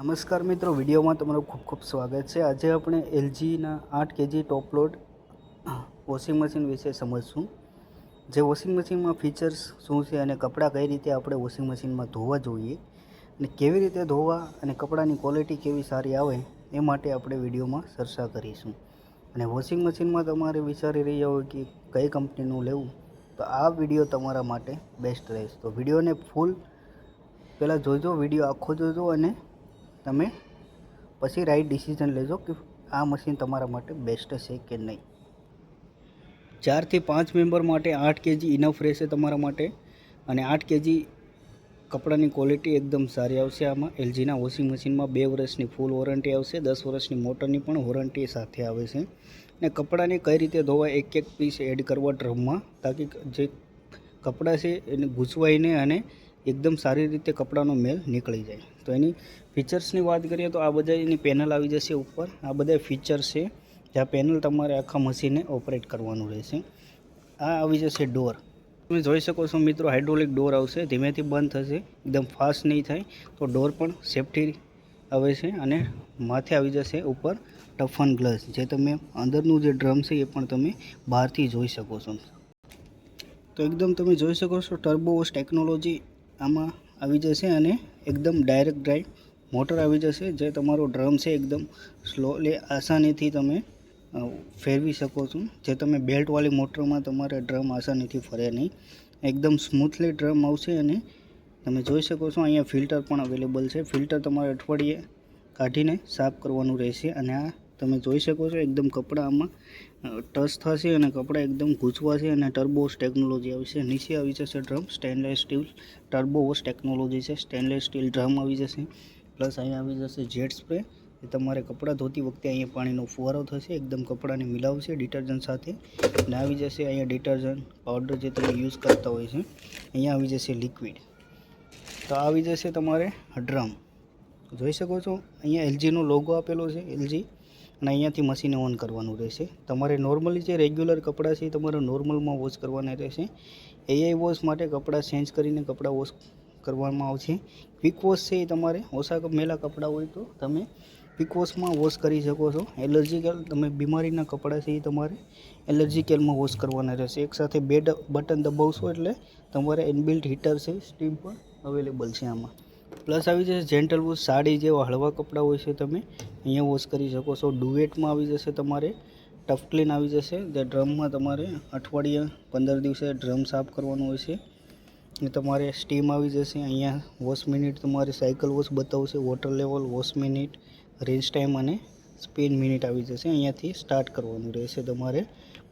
નમસ્કાર મિત્રો, વિડીયોમાં તમારું ખૂબ ખૂબ સ્વાગત છે. આજે આપણે એલજીના આઠ KG top load washing machine વિશે સમજશું. જે વોશિંગ મશીનમાં ફીચર્સ શું છે અને કપડાં કઈ રીતે આપણે વોશિંગ મશીનમાં ધોવા જોઈએ અને કેવી રીતે ધોવા અને કપડાની ક્વોલિટી કેવી સારી આવે એ માટે આપણે વિડીયોમાં ચર્ચા કરીશું. અને વોશિંગ મશીનમાં તમારે વિચારી રહ્યા હોય કે કઈ કંપનીનું લેવું, તો આ વીડિયો તમારા માટે બેસ્ટ રહેશે. તો વિડીયોને ફૂલ પહેલાં જોજો, વીડિયો આખો જોજો અને તમે પછી રાઈટ ડિસિઝન લેજો કે આ મશીન તમારા માટે બેસ્ટ છે કે નહીં. ચારથી પાંચ મેમ્બર માટે આઠ કેજી ઇનફ રહેશે તમારા માટે અને આઠ કેજી કપડાની ક્વોલિટી એકદમ સારી આવશે આમાં. એલજીના વોશિંગ મશીનમાં બે વર્ષની ફૂલ વોરંટી આવશે, દસ વર્ષની મોટરની પણ વોરંટી સાથે આવે છે. અને કપડાને કઈ રીતે ધોવા એક એક પીસ એડ કરવા ડ્રમમાં, તાકી જે કપડાં છે એને ગૂંચવાઈને અને એકદમ સારી રીતે કપડાનો મેલ નીકળી જાય. તો એની ફીચર્સની વાત કરીએ તો આ બધા એની પેનલ આવી જશે ઉપર. આ બધા ફીચર્સ છે જ્યાં પેનલ તમારે આખા મશીને ઓપરેટ કરવાનું રહેશે. આ આવી જશે ડોર તમે જોઈ શકો છો મિત્રો હાઇડ્રોલિક ડોર આવશે. ધીમેથી બંધ થશે. એકદમ ફાસ્ટ નહીં થાય. તો ડોર પણ સેફટી આવે છે અને માથે આવી જશે ઉપર ટફન ગ્લાસ જે તમે અંદરનું જે ડ્રમ છે એ પણ તમે બહારથી જોઈ શકો છો. તો એકદમ તમે જોઈ શકો છો ટર્બો વોશ ટેકનોલોજી આમાં આવી જશે અને એકદમ ડાયરેક્ટ ડ્રાઈવ મોટર આવી જશે, જે તમારો ડ્રમ છે એકદમ સ્લોલી આસાનીથી તમે ફેરવી શકો છો. જે તમે બેલ્ટવાળી મોટરમાં તમારે ડ્રમ આસાનીથી ફરે નહીં. એકદમ સ્મૂથલી ડ્રમ આવશે અને તમે જોઈ શકો છો અહીંયા ફિલ્ટર પણ અવેલેબલ છે. ફિલ્ટર તમારે અઠવાડિયે કાઢીને સાફ કરવાનું રહેશે અને આ તમે જોઈ શકો છો એકદમ કપડાં આમાં ટચ થશે અને કપડાં એકદમ ગૂંચવાશે અને ટર્બોસ ટેકનોલોજી આવશે. નીચે આવી જશે drum stainless steel turbos technology છે. સ્ટેનલેસ સ્ટીલ ડ્રમ આવી જશે. પ્લસ અહીંયા આવી જશે જેટ સ્પ્રે એ તમારે કપડાં ધોતી વખતે અહીંયા પાણીનો ફુવારો થશે, એકદમ કપડાંને મિલાવશે ડિટર્જન્ટ સાથે. અને આવી જશે અહીંયા ડિટર્જન્ટ પાવડર જે તમે યુઝ કરતા હોય છે, અહીંયા આવી જશે લિક્વિડ તો આવી જશે તમારે ડ્રમ જોઈ શકો છો? અહીંયા એલજીનો લોગો આપેલો છે એલજી અને અહીંયાથી મશીને ઓન કરવાનું રહેશે. તમારે નોર્મલી જે રેગ્યુલર કપડાં છે એ તમારે નોર્મલમાં વોશ કરવાના રહેશે. એઆઈ વોશ માટે કપડાં ચેન્જ કરીને કપડાં વોશ કરવામાં આવશે. ક્વિક વોશ છે એ તમારે. ઓછા મેલા કપડાં હોય તો તમે ક્વિક વોશમાં વોશ કરી શકો છો. એલર્જીકલ તમે બીમારીના કપડાં છે એ તમારે એલર્જીકેલમાં વોશ કરવાના રહેશે. એકસાથે બે બટન દબાવશો એટલે તમારે ઇનબિલ્ટ હીટર છે સ્ટીમ પણ અવેલેબલ છે આમાં. પ્લસ આવી જશે જેન્ટલ વોશ, સાડી જેવા હળવા કપડાં હોય છે તમે, અહીંયા વોશ કરી શકો છો. ડુવેટમાં આવી જશે તમારે, ટફ ક્લીન આવી જશે. જે ડ્રમમાં તમારે અઠવાડિયે પંદર દિવસે ડ્રમ સાફ કરવાનું હોય છે. ને તમારે સ્ટીમ આવી જશે. અહીંયા વોશ મિનિટ તમારે સાયકલ વોશ બતાવશે. Water level, wash minute, range time અને સ્પિન મિનિટ આવી જશે. અહીંયાથી સ્ટાર્ટ કરવાનું રહેશે તમારે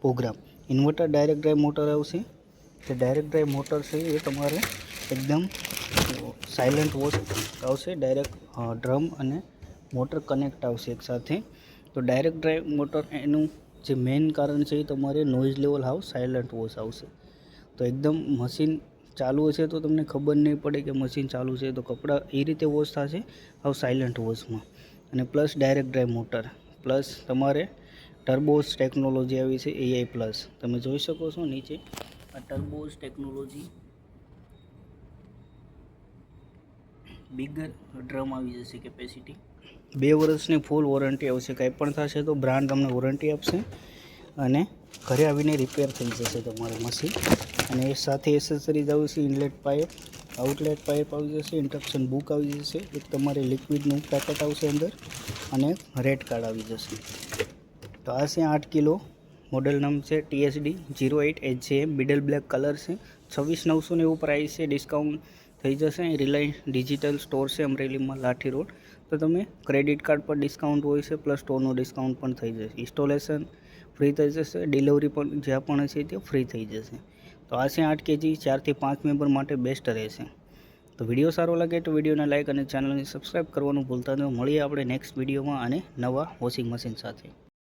programme. Inverter direct drive motor આવશે. જે ડાયરેક્ટ ડ્રાઈવ મોટર છે એ તમારે એકદમ સાયલન્ટ વોશ આવશે, ડાયરેક્ટ ડ્રમ અને મોટર કનેક્ટ આવશે એકસાથે તો ડાયરેક્ટ ડ્રાઈવ મોટર એનું જે મેઇન કારણ છે એ તમારે noise level how silent wash આવશે. તો એકદમ મશીન ચાલુ હશે તો તમને ખબર નહીં પડે કે મશીન ચાલુ છે તો કપડાં એ રીતે વોશ થશે હાવ સાયલન્ટ વોશમાં અને plus direct drive motor, plus તમારે ટર્બોસ ટેકનોલોજી આવી છે, એઆઈ પ્લસ. તમે જોઈ શકો છો નીચે આ ટર્બોસ ટેકનોલોજી બિગર ડ્રમ આવી જશે કેપેસિટી બે વર્ષની ફૂલ વોરંટી આવશે. કંઈ પણ થશે તો બ્રાન્ડ તમને વોરંટી આપશે અને ઘરે આવીને રિપેર થઈ જશે તમારું મશીન અને એ સાથે એસેસરીઝ આવશે ઇનલેટ પાઇપ આઉટલેટ પાઇપ આવી જશે ઇન્ટ્રક્શન બુક આવી જશે, એક તમારે લિક્વિડનું પેકેટ આવશે અંદર અને રેડ કાર્ડ આવી જશે. તો આ છે આઠ કિલો મોડલ નામ છે TSD zero eight H M middle black colour છે, છવ્વીસ નવસો નેવું પ્રાઇસ છે ડિસ્કાઉન્ટ થઈ જશે. અહીં રિલાયન્સ ડિજિટલ સ્ટોર છે અમરેલીમાં લાઠી રોડ. તો તમે ક્રેડિટ કાર્ડ પર ડિસ્કાઉન્ટ હોય છે પ્લસ સ્ટોરનું ડિસ્કાઉન્ટ પણ થઈ જશે. ઇન્સ્ટોલેશન ફ્રી થઈ જશે. ડિલિવરી પણ જ્યાં પણ હશે તે ફ્રી થઈ જશે. તો આ છે આઠ કેજી ચારથી પાંચ મેમ્બર માટે બેસ્ટ રહેશે. તો વીડિયો સારો લાગે તો વિડીયોને લાઇક અને ચેનલને સબસ્ક્રાઈબ કરવાનું ભૂલતા ન. મળીએ આપણે નેક્સ્ટ વિડીયોમાં અને નવા વોશિંગ મશીન સાથે.